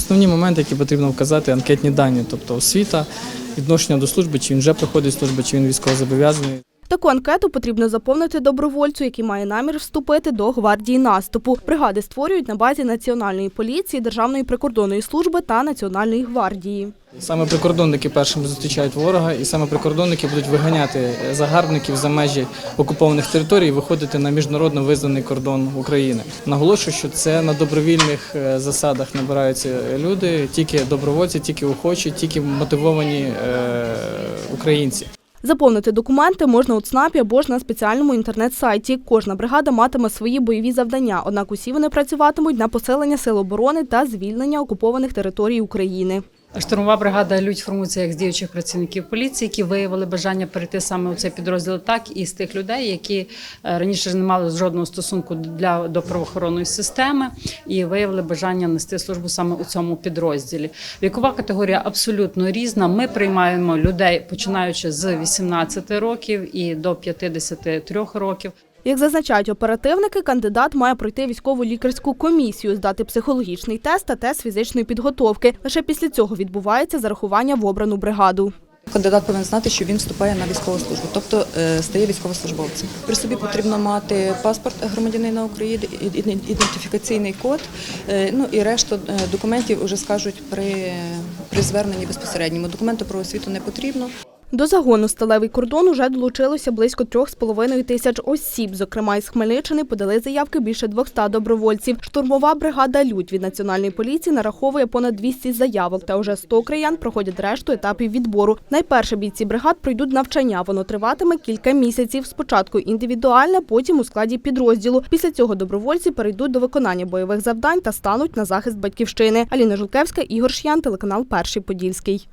Основні моменти, які потрібно вказати, анкетні дані, тобто освіта, відношення до служби, чи він вже проходить службу, чи він військовозобов'язаний. Таку анкету потрібно заповнити добровольцю, який має намір вступити до гвардії наступу. Бригади створюють на базі Національної поліції, Державної прикордонної служби та Національної гвардії. Саме прикордонники першими зустрічають ворога, і саме прикордонники будуть виганяти загарбників за межі окупованих територій і виходити на міжнародно визнаний кордон України. Наголошую, що це на добровільних е, засадах набираються люди, тільки добровольці, тільки охочі, тільки мотивовані е, українці. Заповнити документи можна у ЦНАПі або ж на спеціальному інтернет-сайті. Кожна бригада матиме свої бойові завдання, однак усі вони працюватимуть на поселення сил оборони та звільнення окупованих територій України. Штурмова бригада Людь формується як з діючих працівників поліції, які виявили бажання перейти саме у цей підрозділ, так і з тих людей, які е, раніше не мали жодного стосунку для до правоохоронної системи і виявили бажання нести службу саме у цьому підрозділі. Вікова категорія абсолютно різна. Ми приймаємо людей починаючи з 18 років і до 53 років. Як зазначають оперативники, кандидат має пройти військову лікарську комісію, здати психологічний тест та тест фізичної підготовки. Лише після цього відбувається зарахування в обрану бригаду. Кандидат повинен знати, що він вступає на військову службу, тобто е, стає військовослужбовцем. При собі потрібно мати паспорт громадянина України, іде- ідентифікаційний код, е, ну і решту е, документів вже скажуть при, при зверненні безпосередньому. Документи про освіту не потрібно. До загону сталевий кордон уже долучилося близько трьох з половиною тисяч осіб. Зокрема, із Хмельниччини подали заявки більше 200 добровольців. Штурмова бригада Людь від національної поліції нараховує понад 200 заявок. Та вже 100 краян проходять решту етапів відбору. Найперше бійці бригад пройдуть навчання. Воно триватиме кілька місяців. Спочатку індивідуальне, потім у складі підрозділу. Після цього добровольці перейдуть до виконання бойових завдань та стануть на захист батьківщини. Аліна Жулкевська, Ігор Ш'ян, телеканал Перший Подільський.